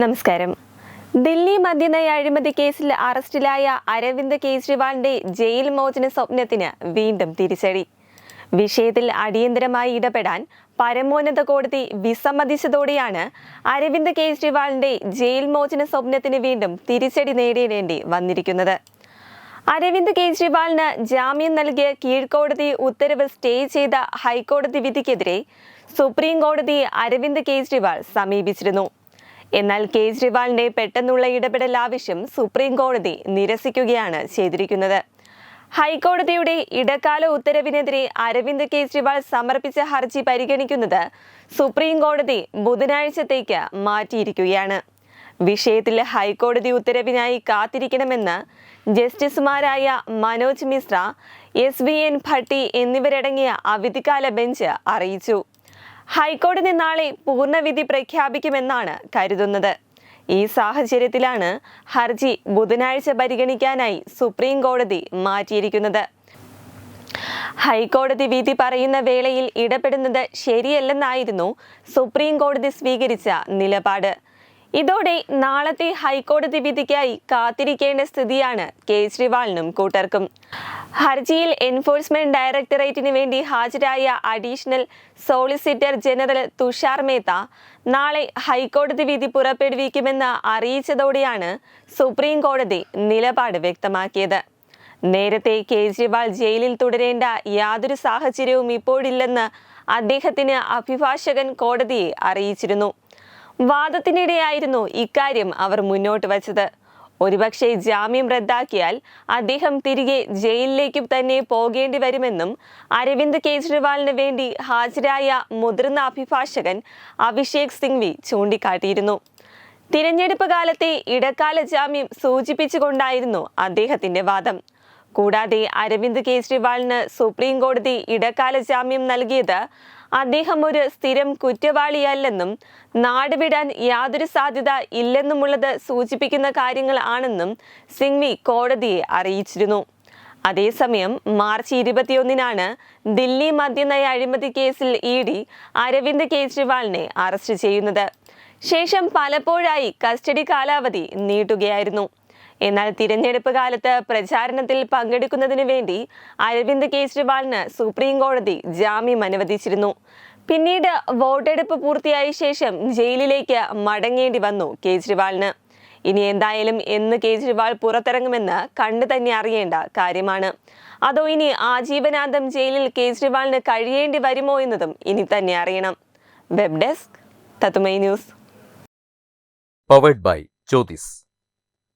നമസ്കാരം. ദില്ലി മദ്യനയ അഴിമതി കേസിൽ അറസ്റ്റിലായ അരവിന്ദ് കെജ്രിവാളിന്റെ ജയിൽ മോചന സ്വപ്നത്തിന് വീണ്ടും തിരിച്ചടി. വിഷയത്തിൽ അടിയന്തരമായി ഇടപെടാൻ പരമോന്നത കോടതി വിസമ്മതിച്ചതോടെയാണ് അരവിന്ദ് കെജ്രിവാളിന്റെ ജയിൽ മോചന സ്വപ്നത്തിന് വീണ്ടും തിരിച്ചടി നേരിടേണ്ടി വന്നിരിക്കുന്നത്. അരവിന്ദ് കെജ്രിവാളിന് ജാമ്യം നൽകിയ കീഴ്ക്കോടതി ഉത്തരവ് സ്റ്റേ ചെയ്ത ഹൈക്കോടതി വിധിക്കെതിരെ സുപ്രീം കോടതി അരവിന്ദ് കെജ്രിവാൾ സമീപിച്ചിരുന്നു. എന്നാൽ കേജ്രിവാളിന്റെ പെട്ടെന്നുള്ള ഇടപെടൽ ആവശ്യം സുപ്രീം കോടതി നിരസിക്കുകയാണ് ചെയ്തിരിക്കുന്നത്. ഹൈക്കോടതിയുടെ ഇടക്കാല ഉത്തരവിനെതിരെ അരവിന്ദ് കേജ്രിവാൾ സമർപ്പിച്ച ഹർജി പരിഗണിക്കുന്നത് സുപ്രീം കോടതി ബുധനാഴ്ചത്തേക്ക് മാറ്റിയിരിക്കുകയാണ്. വിഷയത്തിൽ ഹൈക്കോടതി ഉത്തരവിനായി കാത്തിരിക്കണമെന്ന് ജസ്റ്റിസുമാരായ Manoj Mishra S V N Bhatti എന്നിവരടങ്ങിയ അവധിക്കാല ബെഞ്ച് അറിയിച്ചു. ഹൈക്കോടതി നാളെ പൂർണവിധി പ്രഖ്യാപിക്കുമെന്നാണ് കരുതുന്നത്. ഈ സാഹചര്യത്തിലാണ് ഹർജി ബുധനാഴ്ച പരിഗണിക്കാനായി സുപ്രീം കോടതി മാറ്റിയിരിക്കുന്നത്. ഹൈക്കോടതി വിധി പറയുന്ന വേളയിൽ ഇടപെടുന്നത് ശരിയല്ലെന്നായിരുന്നു സുപ്രീം കോടതി സ്വീകരിച്ച നിലപാട്. ഇതോടെ നാളത്തെ ഹൈക്കോടതി വിധിക്കായി കാത്തിരിക്കേണ്ട സ്ഥിതിയാണ് കേജ്രിവാളിനും കൂട്ടർക്കും. ഹർജിയിൽ എൻഫോഴ്സ്മെന്റ് ഡയറക്ടറേറ്റിന് വേണ്ടി ഹാജരായ additional solicitor general Tushar Mehta നാളെ ഹൈക്കോടതി വിധി പുറപ്പെടുവിക്കുമെന്ന് അറിയിച്ചതോടെയാണ് സുപ്രീം കോടതി നിലപാട് വ്യക്തമാക്കിയത്. നേരത്തെ കേജ്രിവാൾ ജയിലിൽ തുടരേണ്ട യാതൊരു സാഹചര്യവും ഇപ്പോഴില്ലെന്ന് അദ്ദേഹത്തിന് അഭിഭാഷകൻ കോടതിയെ അറിയിച്ചിരുന്നു. വാദത്തിനിടെയായിരുന്നു ഇക്കാര്യം അവർ മുന്നോട്ട് വച്ചത്. ഒരുപക്ഷെ ജാമ്യം റദ്ദാക്കിയാൽ അദ്ദേഹം തിരികെ ജയിലിലേക്ക് തന്നെ പോകേണ്ടി വരുമെന്നും അരവിന്ദ് കെജ്രിവാളിന് വേണ്ടി ഹാജരായ മുതിർന്ന അഭിഭാഷകൻ അഭിഷേക് സിംഗ്വി ചൂണ്ടിക്കാട്ടിയിരുന്നു. തിരഞ്ഞെടുപ്പ് കാലത്തെ ഇടക്കാല ജാമ്യം സൂചിപ്പിച്ചുകൊണ്ടായിരുന്നു അദ്ദേഹത്തിന്റെ വാദം. കൂടാതെ അരവിന്ദ് കെജ്രിവാളിന് സുപ്രീം കോടതി ഇടക്കാല ജാമ്യം നൽകിയത് അദ്ദേഹം ഒരു സ്ഥിരം കുറ്റവാളിയല്ലെന്നും നാടുവിടാൻ യാതൊരു സാധ്യത ഇല്ലെന്നുമുള്ളത് സൂചിപ്പിക്കുന്ന കാര്യങ്ങൾ ആണെന്നും സിംഗ്വി കോടതിയെ അറിയിച്ചിരുന്നു. അതേസമയം മാർച്ച് ഇരുപത്തിയൊന്നിനാണ് ദില്ലി മദ്യനയ അഴിമതി കേസിൽ ഇ ഡി അരവിന്ദ് കെജ്രിവാളിനെ അറസ്റ്റ് ചെയ്യുന്നത്. ശേഷം പലപ്പോഴായി കസ്റ്റഡി കാലാവധി നീട്ടുകയായിരുന്നു. എന്നാൽ തിരഞ്ഞെടുപ്പ് കാലത്ത് പ്രചാരണത്തിൽ പങ്കെടുക്കുന്നതിന് വേണ്ടി അരവിന്ദ് കെജ്രിവാളിന് സുപ്രീം കോടതി ജാമ്യം അനുവദിച്ചിരുന്നു. പിന്നീട് വോട്ടെടുപ്പ് പൂർത്തിയായ ശേഷം ജയിലിലേക്ക് മടങ്ങേണ്ടി വന്നു കേജ്രിവാളിന്. ഇനി എന്തായാലും എന്ന് കേജ്രിവാൾ പുറത്തിറങ്ങുമെന്ന് കണ്ടു തന്നെ അറിയേണ്ട കാര്യമാണ്. അതോ ഇനി ആജീവനാന്തം ജയിലിൽ കേജ്രിവാളിന് കഴിയേണ്ടി വരുമോ എന്നതും ഇനി തന്നെ അറിയണം. വെബ് ഡെസ്ക് തത്തുമൈ news.